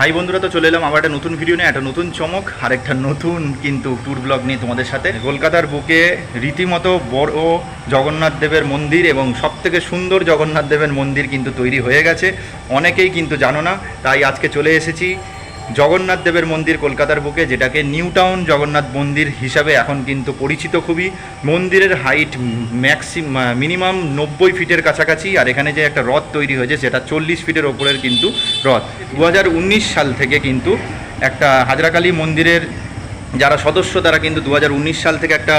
High বন্ধুরা, তো চলে এলাম আবার একটা নতুন ভিডিও নিয়ে, একটা নতুন চমক আর একটা নতুন কিন্তু ট্যুর ব্লগ নিয়ে তোমাদের সাথে। কলকাতার বুকে রীতিমতো বড় জগন্নাথ দেবের মন্দির এবং সবথেকে সুন্দর জগন্নাথ দেবের মন্দির কিন্তু তৈরি হয়ে গেছে। অনেকেই কিন্তু জানো না, তাই আজকে চলে এসেছি জগন্নাথ দেবের মন্দির কলকাতার বুকে, যেটাকে নিউ টাউন জগন্নাথ মন্দির হিসাবে এখন কিন্তু পরিচিত খুবই। মন্দিরের হাইট ম্যাক্সিম মিনিমাম নব্বই ফিটের কাছাকাছি, আর এখানে যে একটা রথ তৈরি হয়েছে, সেটা চল্লিশ ফিটের ওপরের কিন্তু রথ। দু হাজার উনিশ সাল থেকে কিন্তু একটা হাজরাকালী মন্দিরের যারা সদস্য, তারা কিন্তু দু হাজার উনিশ সাল থেকে একটা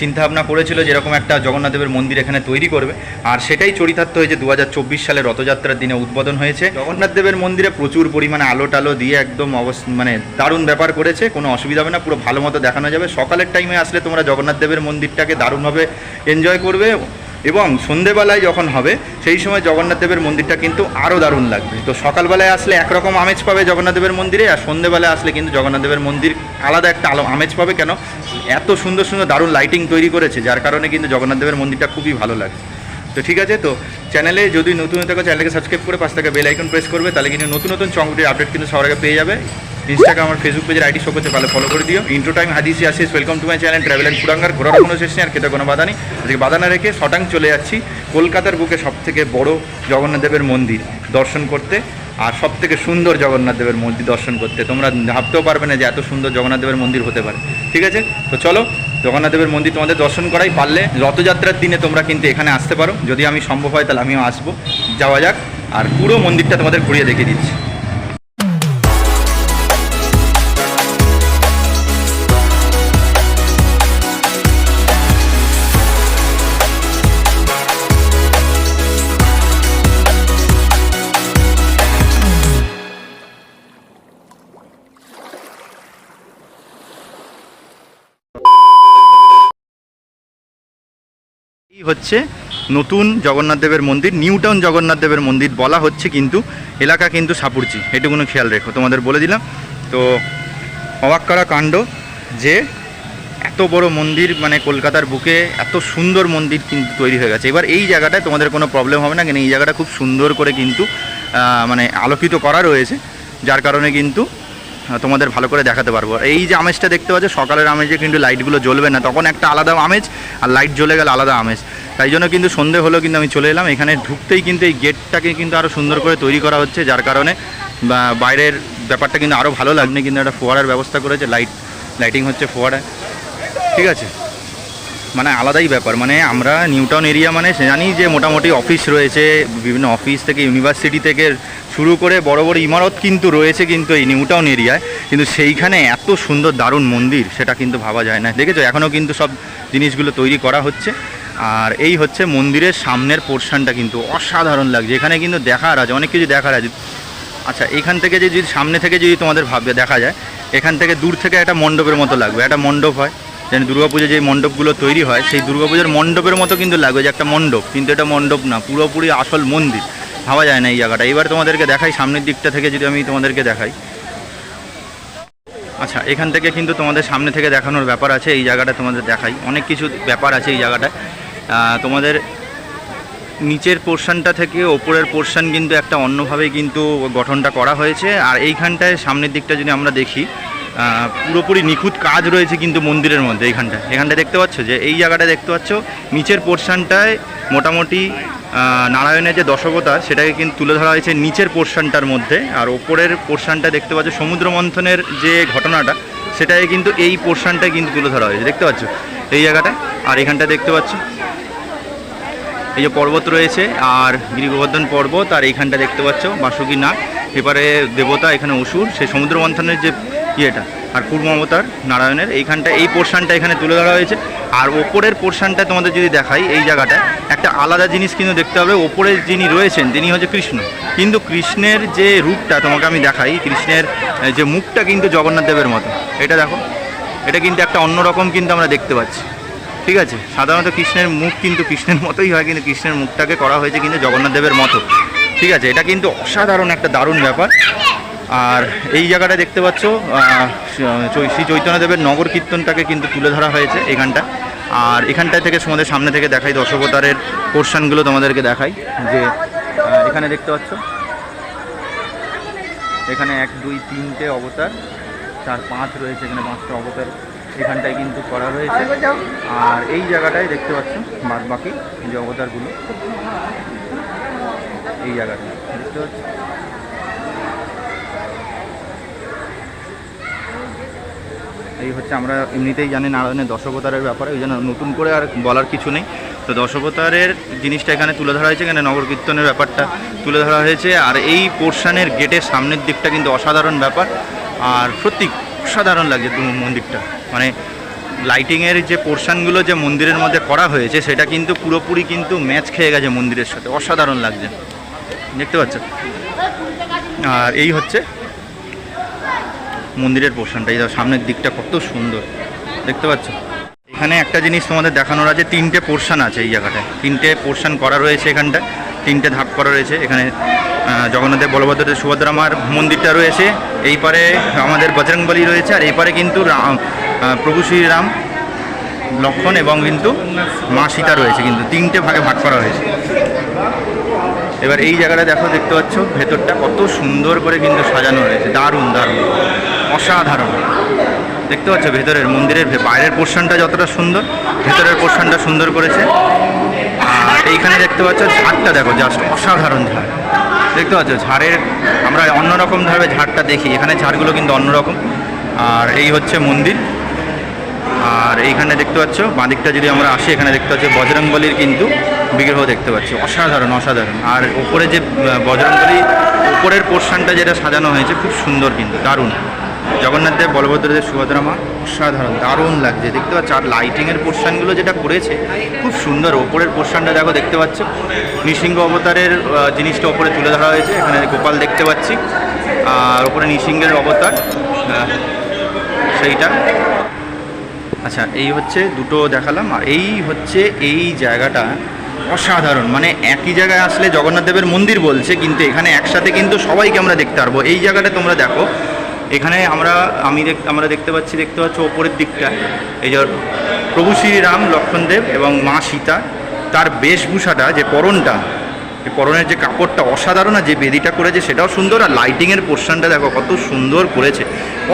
চিন্তাভাবনা করেছিল যেরকম একটা জগন্নাথদেবের মন্দির এখানে তৈরি করবে। আর সেটাই চরিতার্থ হয়েছে দু হাজার চব্বিশ সালে রথযাত্রার দিনে উদ্বোধন হয়েছে। জগন্নাথদেবের মন্দিরে প্রচুর পরিমাণে আলো টালো দিয়ে একদম অবস মানে দারুণ ব্যাপার করেছে, কোনো অসুবিধা হবে না, পুরো ভালো মতো দেখানো যাবে। সকালের টাইমে আসলে তোমরা জগন্নাথদেবের মন্দিরটাকে দারুণভাবে এনজয় করবে। এবং সন্ধেবেলায় যখন হবে, সেই সময় জগন্নাথ দেবের মন্দিরটা কিন্তু আরও দারুণ লাগবে। তো সকালবেলায় আসলে একরকম আমেজ পাবে জগন্নাথ দেবের মন্দিরে, আর সন্ধেবেলায় আসলে কিন্তু জগন্নাথ দেবের মন্দির আলাদা একটা আলো আমেজ পাবে কেন? এত সুন্দর সুন্দর দারুণ লাইটিং তৈরি করেছে, যার কারণে কিন্তু জগন্নাথ দেবের মন্দিরটা খুবই ভালো লাগে। তো ঠিক আছে, তো চ্যানেলে যদি নতুন থাকো চ্যানেলকে সাবস্ক্রাইব করে পাশ থেকে বেল আইকন প্রেস করবে, তাহলে কিন্তু নতুন নতুন চঙ্গুটির আপডেট কিন্তু সবার আগে পেয়ে যাবে। ইনস্টাগ্রাম আর ফেসবুক পেজের আইডি শো করতে পারলে ফলো করে দিও। ইন্ট্রো টাইম হাদিসি আসিস welcome to my channel travel and ফুরাঙ্গার ঘোরার কোনো শেষ নেই, আর খেতে কোনো বাধা নেই। আজকে বাধা না রেখে শটাং চলে যাচ্ছি কলকাতার বুকে সব থেকে বড় জগন্নাথ দেবের মন্দির, দর্শন করতে। আর সব থেকে সুন্দর জগন্নাথ দেবের মন্দির দর্শন করতে। তোমরা ভাবতেও পারবে না যে এত সুন্দর জগন্নাথ দেবের মন্দির হতে পারে। ঠিক আছে? তো চলো, জগন্নাথ দেবের মন্দির তোমাদের দর্শন করাই। পারলে রথযাত্রার দিনে তোমরা কিন্তু এখানে আসতে পারো। যদি আমি সম্ভব হয় তাহলে আমিও আসব। যাওয়া যাক। আর পুরো মন্দিরটা তোমাদের ঘুরিয়ে দেখিয়ে দিচ্ছি। হচ্ছে নতুন জগন্নাথ দেবের মন্দির নিউ টাউন জগন্নাথ দেবের মন্দির বলা হচ্ছে কিন্তু এলাকা কিন্তু সাপুরচি এটুকুনো খেয়াল রেখো, তোমাদের বলে দিলাম। তো অবাক করা কাণ্ড যে এত বড় মন্দির মানে কলকাতার বুকে এত সুন্দর মন্দির কিন্তু তৈরি হয়ে গেছে। এবার এই জায়গাটায় তোমাদের কোনো প্রবলেম হবে না, কেন এই জায়গাটা খুব সুন্দর করে কিন্তু মানে আলোকিত করা রয়েছে, যার কারণে কিন্তু তোমাদের ভালো করে দেখাতে পারব। আর এই যে আমেজটা দেখতে পাচ্ছ, সকালের আমেজে কিন্তু লাইটগুলো জ্বলবে না, তখন একটা আলাদা আমেজ, আর লাইট জ্বলে গেলে আলাদা আমেজ। তাই জন্য কিন্তু সন্ধে হলেও কিন্তু আমি চলে এলাম। এখানে ঢুকতেই কিন্তু এই গেটটাকে কিন্তু আরও সুন্দর করে তৈরি করা হচ্ছে, যার কারণে বাইরের ব্যাপারটা কিন্তু আরও ভালো লাগবে কিন্তু একটা ফোয়ারার ব্যবস্থা করেছে, লাইট, লাইটিং হচ্ছে ফোয়ারা। ঠিক আছে? মানে আলাদাই ব্যাপার। মানে আমরা নিউটাউন এরিয়া মানে জানি যে মোটামুটি অফিস রয়েছে, বিভিন্ন অফিস থেকে, ইউনিভার্সিটি থেকে শুরু করে বড় বড় ইমারত কিন্তু রয়েছে কিন্তু এই নিউটাউন এরিয়ায়। কিন্তু সেইখানে এত সুন্দর দারুণ মন্দির, সেটা কিন্তু ভাবা যায় না। দেখেছ? এখনও কিন্তু সব জিনিসগুলো তৈরি করা হচ্ছে। আর এই হচ্ছে মন্দিরের সামনের পোর্শনটা কিন্তু অসাধারণ লাগছে। এখানে কিন্তু দেখার আছে অনেক কিছু দেখার আছে। আচ্ছা এখান থেকে যে যদি সামনে থেকে যদি তোমাদের ভাববে দেখা যায় এখান থেকে দূর থেকে একটা মণ্ডপের মতো লাগবে। একটা মণ্ডপ হয় যেন দুর্গাপুজো যে মণ্ডপগুলো তৈরি হয় সেই দুর্গাপুজোর মণ্ডপের মতো কিন্তু লাগবে যে একটা মণ্ডপ। কিন্তু এটা মণ্ডপ না পুরোপুরি আসল মন্দির। ভাবা যায় না এই জায়গাটা। এবার তোমাদেরকে দেখাই সামনের দিকটা থেকে যদি আমি তোমাদেরকে দেখাই। আচ্ছা এখান থেকে কিন্তু তোমাদের সামনে থেকে দেখানোর ব্যাপার আছে এই জায়গাটা তোমাদের দেখাই। অনেক কিছু ব্যাপার আছে এই জায়গাটায়। আহ, তোমাদের নিচের পোর্শনটা থেকে ওপরের পোর্শন কিন্তু একটা অন্যভাবে কিন্তু গঠনটা করা হয়েছে। আর এইখানটায় সামনের দিকটা যদি আমরা দেখি পুরোপুরি নিখুঁত কাজ রয়েছে কিন্তু মন্দিরের মধ্যে এইখানটায়। এখানটায় দেখতে পাচ্ছ যে, এই জায়গাটা দেখতে পাচ্ছ, নিচের পোর্শনটায় মোটামুটি নারায়ণের যে দশকতা, সেটাকে কিন্তু তুলে ধরা হয়েছে নিচের পোর্শনটার মধ্যে। আর ওপরের পোর্শনটা দেখতে পাচ্ছ, সমুদ্র মন্থনের যে ঘটনাটা, সেটাকে কিন্তু এই পোর্শনটায় কিন্তু তুলে ধরা হয়েছে। দেখতে পাচ্ছ? এই জায়গাটা আর এখানটা দেখতে পাচ্ছ এই যে পর্বত রয়েছে আর গিরি গোবর্ধন পর্বত, আর এইখানটা দেখতে পাচ্ছ বাসুকি নাগ। এবারে দেবতা, এখানে অসুর, সেই সমুদ্র মন্থনের যে ইয়েটা, আর কুর্মাবতার নারায়ণের। এইখানটা, এই পোর্শনটা এখানে তুলে ধরা হয়েছে। আর ওপরের পোর্শানটা তোমাদের যদি দেখাই, এই জায়গাটায়, একটা আলাদা জিনিস কিন্তু দেখতে হবে। ওপরে যিনি রয়েছেন, তিনি হচ্ছে কৃষ্ণ। কিন্তু কৃষ্ণের যে রূপটা তোমাকে আমি দেখাই, কৃষ্ণের যে মুখটা কিন্তু জগন্নাথ দেবের মতো। এটা দেখো, এটা কিন্তু একটা অন্যরকম কিন্তু আমরা দেখতে পাচ্ছি। ঠিক আছে। সাধারণত কৃষ্ণের মুখ কিন্তু কৃষ্ণের মতোই হয়, কিন্তু কৃষ্ণের মুখটাকে করা হয়েছে কিন্তু জগন্নাথ দেবের মতো। ঠিক আছে, এটা কিন্তু অসাধারণ একটা দারুণ ব্যাপার। আর এই জায়গাটা দেখতে পাচ্ছ শ্রী চৈতন্যদেবের নগর কীর্তনটাকে কিন্তু তুলে ধরা হয়েছে এখানটা। আর এখানটা থেকে তোমাদের সামনে থেকে দেখাই, দশবতারের পোর্শনগুলো তোমাদেরকে দেখাই, যে এখানে দেখতে পাচ্ছ। এখানে এক, দুই, তিনটে অবতার, চার, পাঁচ রয়েছে, এখানে পাঁচটা অবতার এখানটায় কিন্তু করা রয়েছে আর এই জায়গাটায় দেখতে পাচ্ছ বাদ বাকি যে অবতারগুলো এই জায়গাটা, দেখতে পাচ্ছ? এই হচ্ছে আমরা এমনিতেই জানি নারায়ণের দশবতারের ব্যাপারে ওই জন্য নতুন করে আর বলার কিছু নেই। তো দশবতারের জিনিসটা এখানে তুলে ধরা হয়েছে, এখানে নগর কীর্তনের ব্যাপারটা তুলে ধরা হয়েছে। আর এই পোর্শনের গেটের সামনের দিকটা কিন্তু অসাধারণ ব্যাপার। আর সত্যি অসাধারণ লাগছে মন্দিরটা। মানে লাইটিংয়ের যে পোর্শনগুলো যে মন্দিরের মধ্যে করা হয়েছে সেটা কিন্তু পুরোপুরি কিন্তু ম্যাচ খেয়ে গেছে মন্দিরের সাথে। অসাধারণ লাগছে। দেখতে পাচ্ছ? আর এই হচ্ছে মন্দিরের পোর্শনটা এই সামনের দিকটা কত সুন্দর। দেখতে পাচ্ছ? এখানে একটা জিনিস তোমাদের দেখানোর আছে তিনটে পোর্শন আছে এই জায়গাটায়। তিনটে পোর্শন করা রয়েছে এখানটায় তিনটে ধাপ করা রয়েছে। এখানে আহ, জগন্নাথদেব বলভদ্রদেব সুভদ্রা মার মন্দিরটা রয়েছে। এই পারে আমাদের বজরংবলী রয়েছে আর এই পারে কিন্তু প্রভু শ্রীরাম, লক্ষণ এবং কিন্তু মা সীতা রয়েছে, কিন্তু তিনটে ভাগে ভাগ করা হয়েছে। এবার এই জায়গাটা দেখো, দেখতে পাচ্ছ, ভেতরটা কত সুন্দর করে কিন্তু সাজানো হয়েছে, দারুণ দারুণ, অসাধারণ। দেখতে পাচ্ছ, ভেতরের মন্দিরের বাইরের পোর্শনটা যতটা সুন্দর, ভেতরের পোর্শনটা সুন্দর করেছে। আর এইখানে দেখতে পাচ্ছ, ঝাড়টা দেখো জাস্ট অসাধারণ ঝাড়। দেখতে পাচ্ছ, ঝাড়ের আমরা অন্যরকম অন্যরকমভাবে ঝাড়টা দেখি, এখানে ঝাড়গুলো কিন্তু অন্যরকম। আর এই হচ্ছে মন্দির। আর এইখানে দেখতে পাচ্ছ, বাঁদিকটা যদি আমরা আসি, এখানে দেখতে পাচ্ছি বজরংবলির কিন্তু বিগ্রহ দেখতে পাচ্ছি। অসাধারণ অসাধারণ। আর ওপরে যে বজরংবলী, উপরের পোর্শনটা যেটা সাজানো হয়েছে, খুব সুন্দর কিন্তু, দারুণ। জগন্নাথ দেব বলভদ্রদেব সুভদ্রা মা, অসাধারণ, দারুণ লাগছে। দেখতে পাচ্ছ, আর লাইটিংয়ের পোর্শনগুলো যেটা করেছে, খুব সুন্দর। ওপরের পোর্শনটা দেখো, দেখতে পাচ্ছ, নৃসিংহ অবতারের জিনিসটা ওপরে তুলে ধরা হয়েছে। এখানে গোপাল দেখতে পাচ্ছি। আর ওপরে নৃসিংহের অবতার সেইটা। আচ্ছা এই হচ্ছে দুটো দেখালাম, আর এই হচ্ছে এই জায়গাটা অসাধারণ। মানে একই জায়গায় আসলে জগন্নাথ দেবের মন্দির বলছে, কিন্তু এখানে একসাথে কিন্তু সবাইকে আমরা দেখতে পারব। এই জায়গাটা তোমরা দেখো। এখানে আমরা, আমি আমরা দেখতে পাচ্ছি, দেখতে পাচ্ছ ওপরের দিকটা। এই যে প্রভু শ্রীরাম লক্ষ্মণদেব এবং মা সীতা, তার বেশভূষাটা, যে পরনটা পরনের যে কাপড়টা অসাধারণ, আর যে বেদিটা করেছে সেটাও সুন্দর, আর লাইটিংয়ের পোর্শনটা দেখো কত সুন্দর করেছে।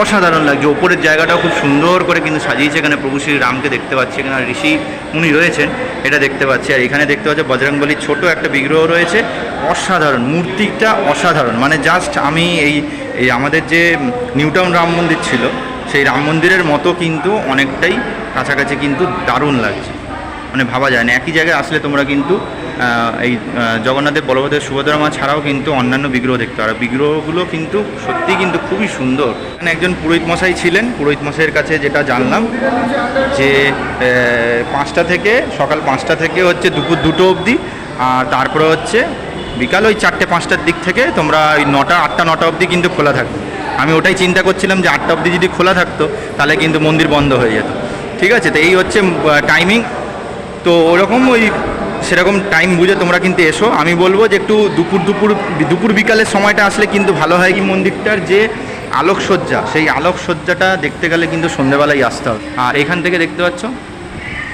অসাধারণ লাগছে, ওপরের জায়গাটাও খুব সুন্দর করে কিন্তু সাজিয়েছে এখানে প্রভু শ্রী রামকে দেখতে পাচ্ছি, এখানে ঋষি উনি রয়েছেন, এটা দেখতে পাচ্ছি, আর এখানে দেখতে পাচ্ছি বজরংবলীর ছোট একটা বিগ্রহ রয়েছে। অসাধারণ, মূর্তিটা অসাধারণ মানে জাস্ট আমি এই এই আমাদের যে নিউটাউন রাম মন্দির ছিল, সেই রাম মন্দিরের মতো কিন্তু অনেকটাই কাছাকাছি কিন্তু দারুণ লাগছে। মানে ভাবা যায় না, একই জায়গায় আসলে তোমরা কিন্তু এই জগন্নাথের বলভদ্রের সুভদ্রা মা ছাড়াও কিন্তু অন্যান্য বিগ্রহ দেখতে পারো বিগ্রহগুলো কিন্তু সত্যি কিন্তু খুবই সুন্দর। এখানে একজন পুরোহিত মশাই ছিলেন। পুরোহিত মশাইয়ের কাছে যেটা জানলাম যে পাঁচটা থেকে, সকাল পাঁচটা থেকে হচ্ছে দুপুর দুটো অবধি। আর তারপরে হচ্ছে বিকাল ওই চারটে পাঁচটার দিক থেকে তোমরা ওই নটা, আটটা, নটা অবধি কিন্তু খোলা থাকবে। আমি ওটাই চিন্তা করছিলাম যে আটটা অবধি যদি খোলা থাকতো, তাহলে কিন্তু মন্দির বন্ধ হয়ে যেত। ঠিক আছে? তো এই হচ্ছে টাইমিং তো ওরকম ওই সেরকম টাইম বুঝে তোমরা কিন্তু এসো। আমি বলব যে একটু দুপুর দুপুর দুপুর বিকালের সময়টা আসলে কিন্তু ভালো হয় কি মন্দিরটার যে আলোকসজ্জা। সেই আলোকসজ্জাটা দেখতে গেলে কিন্তু সন্ধ্যেবেলায় আসতে হবে। আর এখান থেকে দেখতে পাচ্ছ,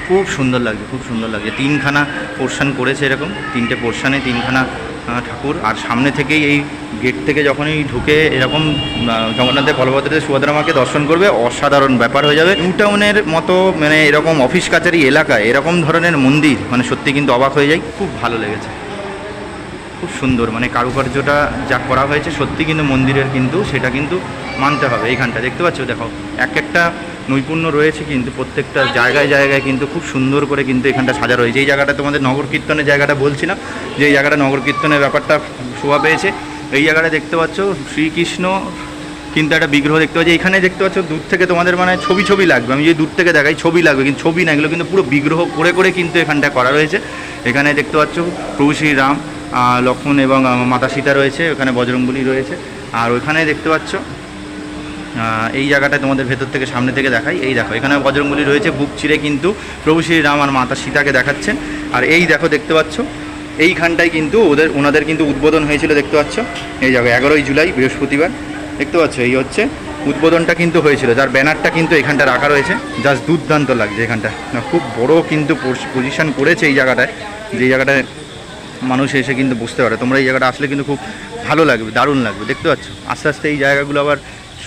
খুব সুন্দর লাগছে, খুব সুন্দর লাগছে। তিনখানা পোর্শান করেছে এরকম। তিনটে পোর্শানে তিনখানা ঠাকুর। আর সামনে থেকেই এই গেট থেকে যখনই ঢুকে এরকম জগন্নাথের কলভদ্রে সুভদ্রা মাকে দর্শন করবে, অসাধারণ ব্যাপার হয়ে যাবে। নিউ টাউনের মতো মানে এরকম অফিস কাচারি এলাকা এরকম ধরনের মন্দির মানে সত্যি কিন্তু অবাক হয়ে যায় খুব ভালো লেগেছে। খুব সুন্দর। মানে কারুকার্যটা যা করা হয়েছে সত্যি কিন্তু মন্দিরের কিন্তু সেটা কিন্তু মানতে হবে এইখানটা। দেখতে পাচ্ছ? দেখো এক একটা নৈপুণ্য রয়েছে কিন্তু প্রত্যেকটা জায়গায় জায়গায় কিন্তু খুব সুন্দর করে কিন্তু এখানটা সাজা রয়েছে। এই জায়গাটা তোমাদের নগর কীর্তনের জায়গাটা বলছিলাম যে এই জায়গাটা নগর কীর্তনের ব্যাপারটা শোভা পেয়েছে। এই জায়গাটা দেখতে পাচ্ছ শ্রীকৃষ্ণ কিন্তু একটা বিগ্রহ দেখতে পাচ্ছি। এখানে দেখতে পাচ্ছ দূর থেকে তোমাদের মানে ছবি ছবি লাগবে। আমি যদি দূর থেকে দেখাই ছবি লাগবে কিন্তু ছবি না এগুলো কিন্তু পুরো বিগ্রহ করে করে কিন্তু এখানটা করা রয়েছে। এখানে দেখতে পাচ্ছ প্রভু শ্রীরাম লক্ষ্মণ এবং মাতা সীতা রয়েছে, ওখানে বজরংবলী রয়েছে। আর ওইখানে দেখতে পাচ্ছ এই জায়গাটায় তোমাদের ভেতর থেকে সামনে থেকে দেখাই। এই দেখো এখানে বজরংবলী রয়েছে, বুক চিরে কিন্তু প্রভু শ্রীরাম আর মাতা সীতাকে দেখাচ্ছেন। আর এই দেখো, দেখতে পাচ্ছ, এইখানটায় কিন্তু ওদের, ওনাদের কিন্তু উদ্বোধন হয়েছিল, দেখতে পাচ্ছ। এই জায়গায় এগারোই জুলাই, বৃহস্পতিবার। দেখতে পাচ্ছ, এই হচ্ছে, উদ্বোধনটা কিন্তু হয়েছিল। যার ব্যানারটা কিন্তু এখানটা রাখা রয়েছে। জাস্ট দুর্দান্ত লাগছে এখানটা। খুব বড় কিন্তু পজিশন করেছে এই জায়গাটায়। যে জায়গাটায় মানুষ এসে কিন্তু বুঝতে পারে। তোমরা এই জায়গাটা আসলে কিন্তু খুব ভালো লাগবে, দারুণ লাগবে, দেখতে পাচ্ছ? আস্তে আস্তে এই জায়গাগুলো আবার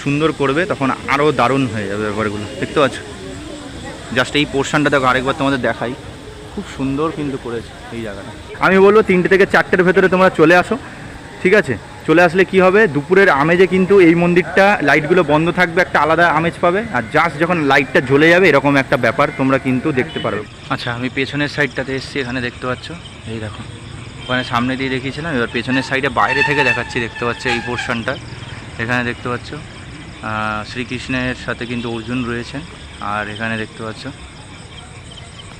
সুন্দর করবে, তখন আরও দারুণ হয়ে যাবে ব্যাপারগুলো, দেখতে পাচ্ছ? জাস্ট এই পোর্শনটা দেখো, আরেকবার তোমাদের দেখাই। খুব সুন্দর কিন্তু করেছে এই জায়গাটা। আমি বলব তিনটে থেকে চারটের ভেতরে তোমরা চলে আসো, ঠিক আছে? চলে আসলে কি হবে? দুপুরের আমেজে কিন্তু এই মন্দিরটা লাইটগুলো বন্ধ থাকবে, একটা আলাদা আমেজ পাবে। আর জাস্ট যখন লাইটটা জ্বলে যাবে, এরকম একটা ব্যাপার তোমরা কিন্তু দেখতে পারবে। আচ্ছা আমি পেছনের সাইডটাতে এসেছি, এখানে দেখতে পাচ্ছ? এই দেখো। ওখানে সামনে দিয়ে দেখিয়েছিলাম, এবার পেছনের সাইডে বাইরে থেকে দেখাচ্ছি, দেখতে পাচ্ছ এই পোর্শনটা এখানে দেখতে পাচ্ছ শ্রীকৃষ্ণের সাথে কিন্তু অর্জুন রয়েছেন, আর এখানে দেখতে পাচ্ছ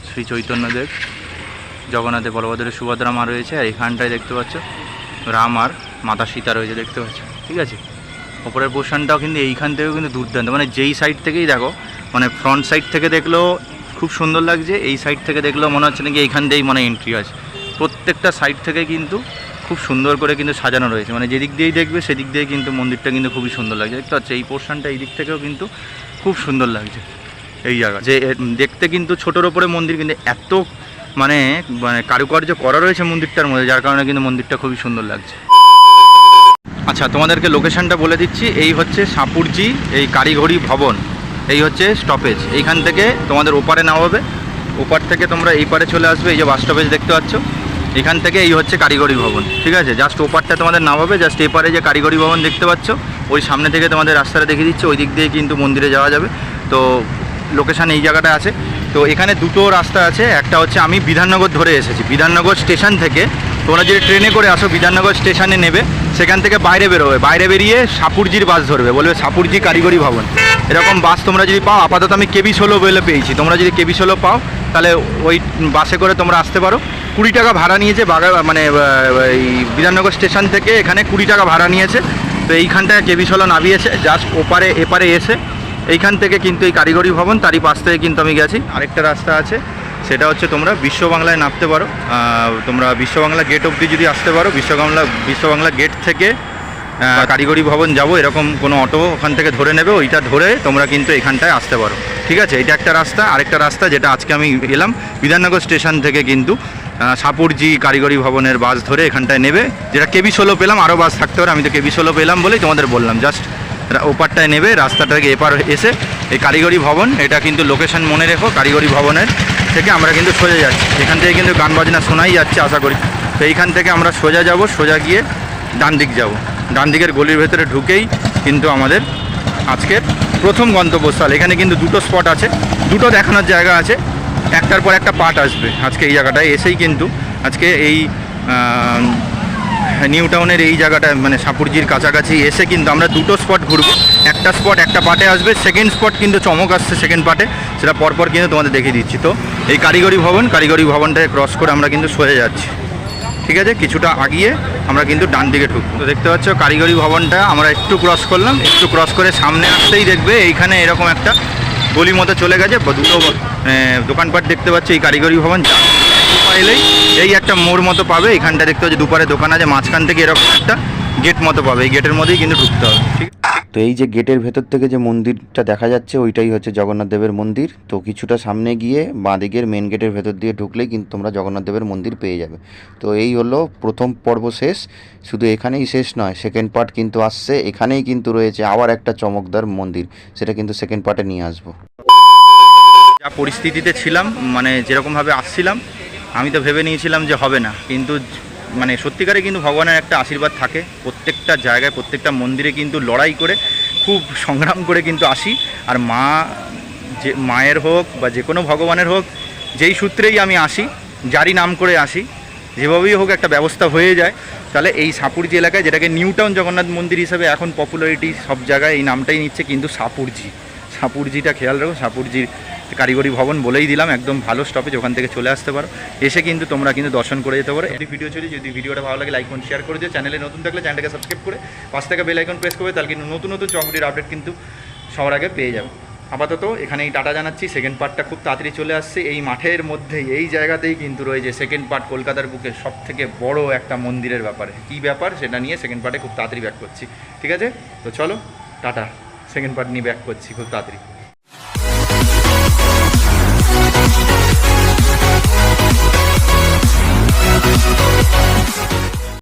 শ্রী চৈতন্যদেব, জগন্নাথের বলভদ্রের সুভদ্রা মা রয়েছে, আর এখানটায় দেখতে পাচ্ছ রাম আর মাতা সীতা রয়েছে, দেখতে পাচ্ছ, ঠিক আছে? ওপরের পোর্শনটাও কিন্তু এইখান থেকেও কিন্তু দুর্দান্ত মানে যেই সাইড থেকেই দেখো মানে ফ্রন্ট সাইড থেকে দেখলেও খুব সুন্দর লাগছে, এই সাইড থেকে দেখলেও মনে হচ্ছে নাকি এইখান দিয়েই মানে এন্ট্রি আছে। প্রত্যেকটা সাইড থেকে কিন্তু খুব সুন্দর করে কিন্তু সাজানো রয়েছে। মানে যেদিক দিয়েই দেখবে, সেদিক দিয়ে কিন্তু মন্দিরটা কিন্তু খুবই সুন্দর লাগছে। দেখতে পাচ্ছ, এই পোর্শনটা এই দিক থেকেও কিন্তু খুব সুন্দর লাগছে। এই জায়গা, যে দেখতে কিন্তু ছোটোর ওপরে মন্দির কিন্তু এত মানে মানে কারুকার্য করা রয়েছে মন্দিরটার মধ্যে, যার কারণে কিন্তু মন্দিরটা খুবই সুন্দর লাগছে। আচ্ছা তোমাদেরকে লোকেশনটা বলে দিচ্ছি। এই হচ্ছে সাপুরজি, এই কারিগরি ভবন। এই হচ্ছে স্টপেজ এইখান থেকে তোমাদের ওপারে নামাবে। ওপার থেকে তোমরা এই পারে চলে আসবে। এই যে বাস স্টপেজ দেখতে পাচ্ছ। এখান থেকে এই হচ্ছে কারিগরি ভবন, ঠিক আছে? জাস্ট ওপারটা তোমাদের নামাবে জাস্ট এপারে যে কারিগরি ভবন দেখতে পাচ্ছ, ওই সামনে থেকে তোমাদের রাস্তাটা দেখিয়ে দিচ্ছে, ওই দিক দিয়ে কিন্তু মন্দিরে যাওয়া যাবে। তো লোকেশান এই জায়গাটা আছে। তো এখানে দুটো রাস্তা আছে, একটা হচ্ছে আমি বিধাননগর ধরে এসেছি। বিধাননগর স্টেশন থেকে তোমরা যদি ট্রেনে করে আসো, বিধাননগর স্টেশনে নেবে, সেখান থেকে বাইরে বেরোবে। বাইরে বেরিয়ে সাপুরজির বাস ধরবে, বলবে সাপুরজি কারিগরি ভবন। এরকম বাস তোমরা যদি পাও, আপাতত আমি কেবি ষোলো বলে পেয়েছি। তোমরা যদি কেবি ষোলো পাও, তাহলে ওই বাসে করে তোমরা আসতে পারো। কুড়ি টাকা ভাড়া নিয়েছে বাগা মানে এই বিধাননগর স্টেশন থেকে এখানে কুড়ি টাকা ভাড়া নিয়েছে। তো এইখানটায় কেবি ষোলো নামিয়েছে জাস্ট ওপারে, এপারে এসে, এইখান থেকে কিন্তু এই কারিগরি ভবন, তারই পাশ থেকে কিন্তু আমি গেছি। আরেকটা রাস্তা আছে, সেটা হচ্ছে তোমরা বিশ্ব বাংলায় নামতে পারো। তোমরা বিশ্ব বাংলা গেট অবধি যদি আসতে পারো বিশ্ব বাংলা বিশ্ব বাংলা গেট থেকে কারিগরি ভবন যাব, এরকম কোনো অটো ওখান থেকে ধরে নেবে, ওইটা ধরে তোমরা কিন্তু এখানটায় আসতে পারো। ঠিক আছে? এটা একটা রাস্তা। আরেকটা রাস্তা যেটা আজকে আমি এলাম, বিধাননগর স্টেশন থেকে কিন্তু সাপুরজি কারিগরি ভবনের বাস ধরে এখানটায় নেবে। যেটা কেবি ষোলো পেলাম, আরও বাস থাকতে পারে, আমি তো কেবি ষোলো পেলাম বলেই তোমাদের বললাম। জাস্ট ওপারটায় নেবে, রাস্তাটাকে এপার এসে, এই কারিগরি ভবন, এটা কিন্তু লোকেশন মনে রেখো, কারিগরি ভবনের থেকে আমরা কিন্তু সোজা যাচ্ছি। এখান থেকে কিন্তু গান বাজনা শোনাই যাচ্ছে, আশা করি। তো এইখান থেকে আমরা সোজা যাব, সোজা গিয়ে ডান দিক যাব। ডান দিকের গলির ভেতরে ঢুকেই কিন্তু আমাদের আজকের প্রথম গন্তব্যস্থল। এখানে কিন্তু দুটো স্পট আছে, দুটো দেখানোর জায়গা আছে। একটার পর একটা পার্ট আসবে আজকে এই জায়গাটায় এসেই কিন্তু আজকে এই নিউ টাউনের এই জায়গাটায় মানে সাপুরজির কাছাকাছি এসে কিন্তু আমরা দুটো স্পট ঘুরবো। একটা স্পট একটা পার্টে আসবে সেকেন্ড স্পট কিন্তু চমক আসছে সেকেন্ড পার্টে। সেটা পরপর কিন্তু তোমাদের দেখিয়ে দিচ্ছি। তো এই কারিগরি ভবন, কারিগরি ভবনটাকে ক্রস করে আমরা কিন্তু সরে যাচ্ছি। ঠিক আছে? কিছুটা আগিয়ে আমরা কিন্তু ডান দিকে ঢুকবো। তো দেখতে পাচ্ছ, কারিগরি ভবনটা আমরা একটু ক্রস করলাম। একটু ক্রস করে সামনে আসতেই দেখবে, এইখানে এরকম একটা গলি মতো চলে গেছে দুটো আহ, দোকানপাট দেখতে পাচ্ছি এই কারিগরি ভবন যা এলেই এই একটা মোড় মতো পাবে এখানটা দেখতে পাচ্ছি দুপারে দোকান আছে মাঝখান থেকে এরকম একটা গেট মতো পাবে এই গেটের মধ্যেই কিন্তু ঢুকতে হবে ঠিক তো এই যে গেটের ভেতর থেকে যে মন্দিরটা দেখা যাচ্ছে, ওইটাই হচ্ছে জগন্নাথ দেবের মন্দির। তো কিছুটা সামনে গিয়ে বাঁ দিকের মেন গেটের ভেতর দিয়ে ঢুকলেই কিন্তু তোমরা জগন্নাথ দেবের মন্দির পেয়ে যাবে। তো এই হলো প্রথম পর্ব শেষ। শুধু এখানেই শেষ নয় সেকেন্ড পার্ট কিন্তু আসছে। এখানেই কিন্তু রয়েছে আবার একটা চমকদার মন্দির। সেটা কিন্তু সেকেন্ড পার্টে নিয়ে আসব। যা পরিস্থিতিতে ছিলাম মানে যেরকমভাবে আসছিলাম, আমি তো ভেবে নিয়েছিলাম যে হবে না। কিন্তু মানে সত্যিকারে কিন্তু ভগবানের একটা আশীর্বাদ থাকে। প্রত্যেকটা জায়গায়, প্রত্যেকটা মন্দিরে কিন্তু লড়াই করে খুব সংগ্রাম করে কিন্তু আসি। আর মা যে, মায়ের হোক বা যে কোনো ভগবানের হোক, যেই সূত্রেই আমি আসি, যারই নাম করে আসি, যেভাবেই হোক একটা ব্যবস্থা হয়ে যায়। তাহলে এই সাপুরজি এলাকায়, যেটাকে নিউ টাউন জগন্নাথ মন্দির হিসেবে এখন পপুলারিটি সব জায়গায় এই নামটাই নিচ্ছে কিন্তু সাপুরজি। সাপুরজিটা খেয়াল রাখো, সাপুরজির কারিগরি ভবন বলেই দিলাম, একদম ভালো স্টপেজ ওখান থেকে চলে আসতে পারো। এসে কিন্তু তোমরা কিন্তু দর্শন করে যেতে পারো। যদি ভিডিও চলি, যদি ভিডিওটা ভালো লাগে লাইক শেয়ার করে দিও। চ্যানেলে নতুন থাকলে চ্যানেলটাকে সাবস্ক্রাইব করে পাশ থেকে বেল আইকন প্রেস করবে, তাহলে কিন্তু নতুন নতুন চকরির আপডেট কিন্তু সবার আগে পেয়ে যাবে। আপাতত এখানেই টাটা জানাচ্ছি। সেকেন্ড পার্টটা খুব তাড়াতাড়ি চলে আসছে। এই মাঠের মধ্যেই, এই জায়গাতেই কিন্তু রয়েছে সেকেন্ড পার্ট কলকাতার বুকে সব থেকে বড় একটা মন্দিরের ব্যাপারে। কী ব্যাপার? সেটা নিয়ে সেকেন্ড পার্টে খুব তাড়াতাড়ি ব্যাক করছি। ঠিক আছে? তো চলো, টাটা। সেকেন্ড পার্ট নিয়ে ব্যাক করছি খুব তাড়াতাড়ি। Peace.